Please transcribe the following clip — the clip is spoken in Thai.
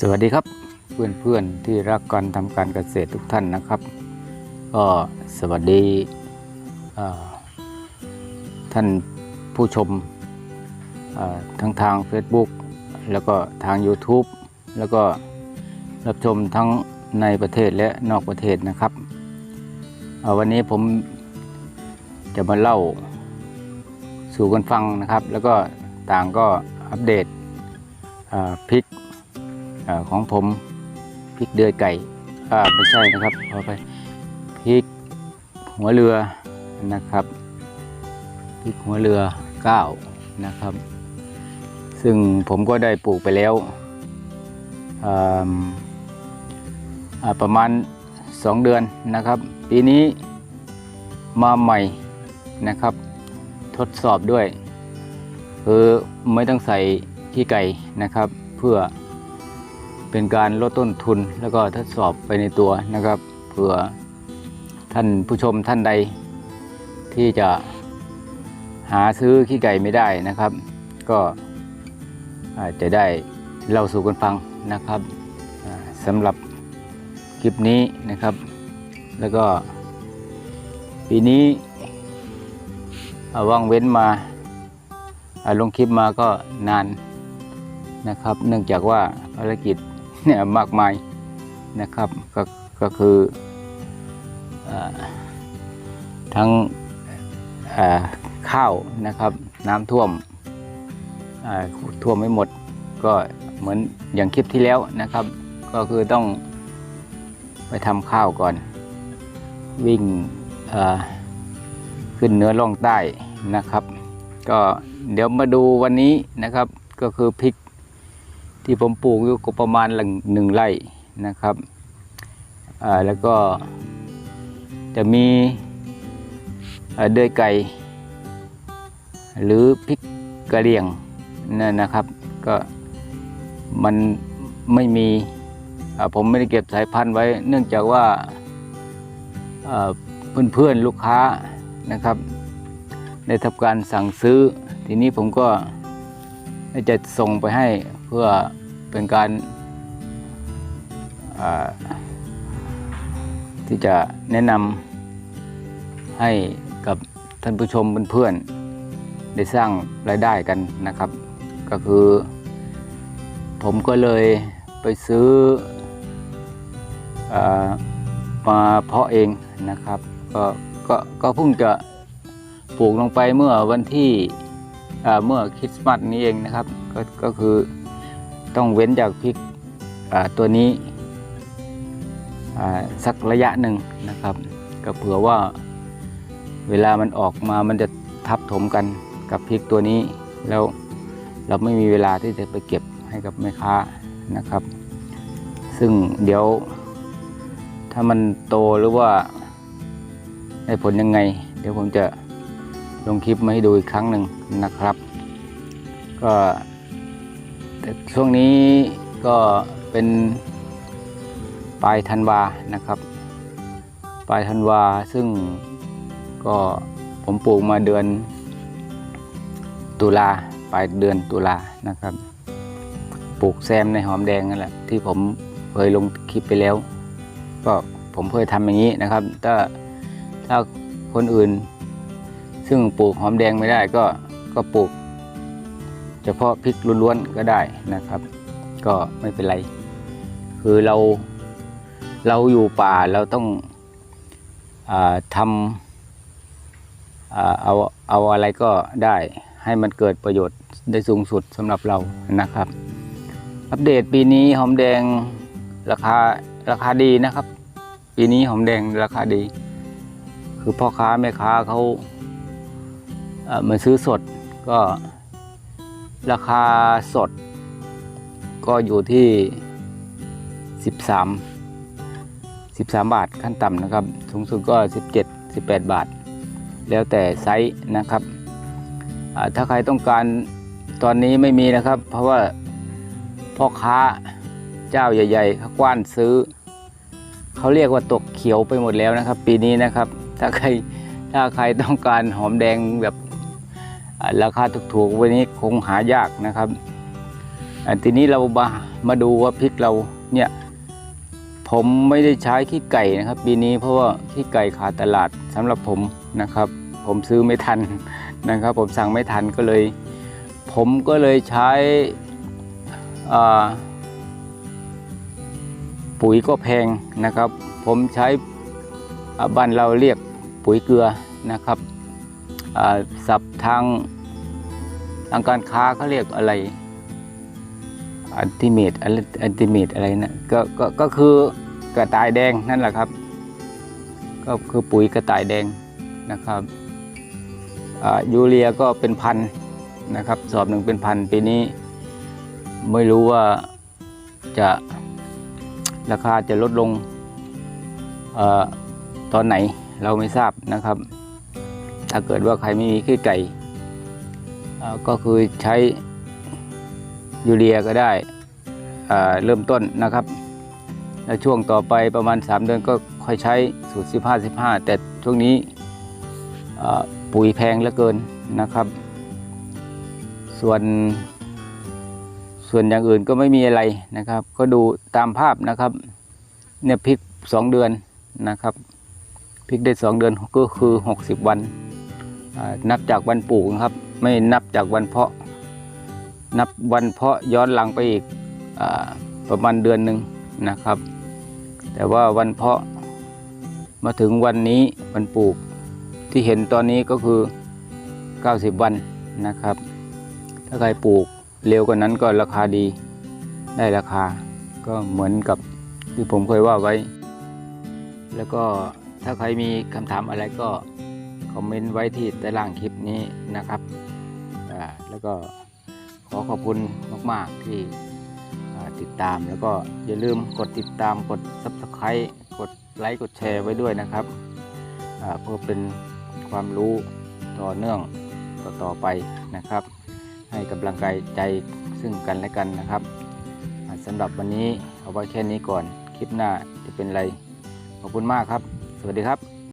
สวัสดีครับเพื่อนๆที่รักการทำการเกษตรทุกท่านนะครับ ก็สวัสดีท่านผู้ชมทั้งทาง Facebook แล้วก็ทาง YouTube แล้วก็รับชมทั้งในประเทศและนอกประเทศนะครับ วันนี้ผมจะมาเล่าสู่กันฟังนะครับ แล้วก็ต่างก็อัปเดตพริก อของผมพริกเดือยไก่อ่าไม่ใช่นะครับขอไปพริกหัวเรือนะครับพริกหัวเรือเก้านะครับ ซึ่งผมก็ได้ปลูกไปแล้วประมาณ 2 เดือนนะครับ ปีนี้มาใหม่นะครับ ทดสอบด้วย คือไม่ต้องใส่ขี้ไก่นะครับ เพื่อ เป็นการลดต้นทุนแล้วก็ทดสอบไปในตัวนะครับ เผื่อท่านผู้ชมท่านใด ที่จะหาซื้อขี้ไก่ไม่ได้นะครับ ก็อาจจะได้เล่าสู่กันฟังนะครับสำหรับคลิปนี้นะครับ แล้วก็ปีนี้อ่าว่างเว้นมาอ่าลงคลิปมาก็นานนะครับ เนื่องจากว่าภารกิจ เนี่ยมากมายนะครับก็ก็คืออทั้งข้าวนะครับน้ำท่วมท่วมไม่หมดก็เหมือนอย่างคลิปที่แล้วนะครับ ก็คือต้องไปทำข้าวก่อน วิ่งขึ้นเนื้อล่องใต้นะครับ ก็เดี๋ยวมาดูวันนี้นะครับก็คือพริก ที่ผมปลูกอยู่ก็ประมาณหนึ่งหนึ่งไร่นะครับแล้วก็จะมีเดือยไก่ หรือพริกกระเหรี่ยงนั่นนะครับ ก็มันไม่มีผมไม่ได้เก็บสายพันธุ์ไว้ เนื่องจากว่าอ่าเพื่อนๆลูกค้านะครับได้ทำการสั่งซื้อ ทีนี้ผมก็จะส่งไปให้ พื่อเป็นการาที่จะแนะนำให้กับท่านผู้ชมเพื่อนๆได้สร้างรายได้กันนะครับ ก็คือ ผมก็เลยไปซื้ออมาเพาะเองนะครับ ก็ก็ก็เพิ่งจะปลูกลงไปเมื่อวันที่เมื่อคริสต์มาสนี้เองนะครับ ก็ก็คือ ต้องเว้นจากพริกตัวนี้สักระยะหนึ่งนะครับ ก็เผื่อว่าเวลามันออกมามันจะทับถมกันกับพริกตัวนี้ แล้วเราไม่มีเวลาที่จะไปเก็บให้กับแม่ค้านะครับ ซึ่งเดี๋ยวถ้ามันโตหรือว่าได้ผลยังไง เดี๋ยวผมจะลงคลิปมาให้ดูอีกครั้งหนึ่งนะครับ ก็ แต่ช่วงนี้ก็เป็นปลายธันวานะครับ ปลายธันวาซึ่งก็ผมปลูกมาเดือนตุลาปลายเดือนตุลานะครับ ปลูกแซมในหอมแดงนั่นแหละที่ผมเคยลงคลิปไปแล้ว ก็ผมเคยทำอย่างนี้นะครับ ถ้าถ้าคนอื่น ซึ่งปลูกหอมแดงไม่ได้ก็ก็ปลูก เฉพาะพริกล้วนๆก็ได้นะครับ ก็ไม่เป็นไร คือเราเราอยู่ป่าเราต้องอทำเอาเอาอะไรก็ได้ให้มันเกิดประโยชน์ได้สูงสุดสำหรับเรานะครับ อัปเดตปีนี้หอมแดงราคาราคาดีนะครับ ปีนี้หอมแดงราคาดี คือพ่อค้าแม่ค้าเขาเอ่อมาซื้อสดก็ ราคาสด ก็อยู่ที่ 13 13 บาทขั้นต่ำนะครับ สูงสุดก็ 17 18 บาท แล้วแต่ไซส์นะครับ ถ้าใครต้องการตอนนี้ไม่มีนะครับ เพราะว่าพ่อค้าเจ้าใหญ่ๆเขากว้านซื้อ เขาเรียกว่าตกเขียวไปหมดแล้วนะครับ ปีนี้นะครับ ถ้าใครถ้าใครต้องการหอมแดงแบบ ราคาถูกๆวันนี้คงหายากนะครับทีนี้เรามามาดูว่าพริกเราเนี่ยผมไม่ได้ใช้ขี้ไก่นะครับ ปีนี้เพราะว่าขี้ไก่ขาดตลาดสำหรับผมนะครับ ผมซื้อไม่ทันนะครับ ผมสั่งไม่ทันก็เลย ผมก็เลยใช้ปุ๋ยก็แพงนะครับ ผมใช้บ้านเราเรียกปุ๋ยเกลือนะครับ ศัพท์ทางทางการค้าเขาเรียกอะไรอันติเมตอันติเมตอะไรนะก็ก็ก็คือกระต่ายแดงนั่นแหละครับ ก็คือปุ๋ยกระต่ายแดงนะครับยูเรียก็เป็นพันนะครับ สอบหนึ่งเป็นพันปีนี้ ไม่รู้ว่าจะราคาจะลดลงอตอนไหนเราไม่ทราบนะครับ ถ้าเกิดว่าใครไม่มีขี้ไก่ก็คือใช้ยูเรียก็ได้เริ่มต้นนะครับแล้วช่วงต่อไปประมาณ 3 เดือนก็ค่อยใช้สูตร 15 15 แต่ช่วงนี้ปุ๋ยแพงเหลือเกินนะครับ ส่วนส่วนอย่างอื่นก็ไม่มีอะไรนะครับ ก็ดูตามภาพนะครับเนี่ยพริก 2 เดือนนะครับพริกได้ 2 เดือนก็คือ 60 วัน นับจากวันปลูกครับ ไม่นับจากวันเพาะ นับวันเพาะย้อนหลังไปอีกอประมาณเดือนหนึ่งนะครับ แต่ว่าวันเพาะมาถึงวันนี้วันปลูกที่เห็นตอนนี้ก็คือ 90 วันนะครับ ถ้าใครปลูกเร็วกว่านั้นก็ราคาดีได้ราคาก็เหมือนกับที่ผมเคยว่าไว้ แล้วก็ถ้าใครมีคำถามอะไรก็ คอมเมนต์ไว้ที่ใต้ล่างคลิปนี้นะครับ แล้วก็ขอขอบคุณมาก ๆ ที่ติดตาม แล้วก็อย่าลืมกดติดตามกด Subscribe กดไลค์กดแชร์ไว้ด้วยนะครับเพื่อเป็นความรู้ต่อเนื่องต่อๆไปนะครับ ให้กำลังใจใจซึ่งกันและกันนะครับอ่าสำหรับวันนี้เอาไว้แค่นี้ก่อน คลิปหน้าจะเป็นไร ขอบคุณมากครับ สวัสดีครับ